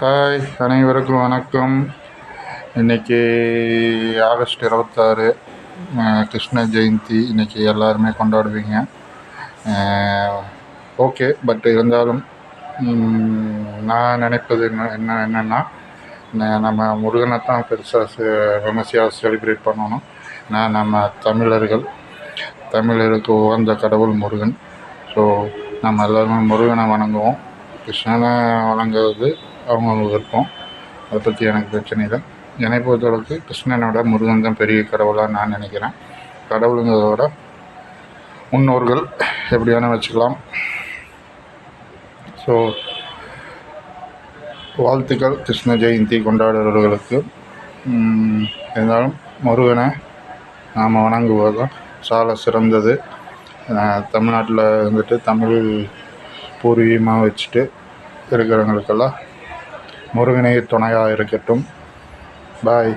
Hi அனைவருக்கும் வணக்கம். இன்றைக்கி ஆகஸ்ட் இருபத்தாறு கிருஷ்ண ஜெயந்தி. இன்றைக்கி எல்லாருமே கொண்டாடுவீங்க. ஓகே பட் இருந்தாலும் நான் நினைப்பது என்ன என்ன என்னென்னா நம்ம முருகனை தான் பெருசாக விமர்சையாக செலிப்ரேட் பண்ணணும். நான் நம்ம தமிழர்கள் தமிழருக்கு உகந்த கடவுள் முருகன். ஸோ நம்ம எல்லாருமே முருகனை வணங்குவோம். கிருஷ்ணனை வணங்குறது அவங்கவுங்க விருப்பம். அதை பற்றி எனக்கு பிரச்சனை இல்லை. என்னை பொறுத்தளவுக்கு கிருஷ்ணனோட முருகன் தான் பெரிய கடவுளாக நான் நினைக்கிறேன். கடவுளுங்கிறத விட முன்னோர்கள் எப்படி வச்சுக்கலாம். ஸோ வாழ்த்துக்கள் கிருஷ்ண ஜெயந்தி கொண்டாடுறவர்களுக்கு. இருந்தாலும் முருகனை நாம் வணங்குவது தான் சால சிறந்தது. தமிழ்நாட்டில் வந்துட்டு தமிழ் பூர்வீகமாக வச்சுட்டு இருக்கிறவங்களுக்கெல்லாம் முருகனே துணையாக இருக்கட்டும் பாய்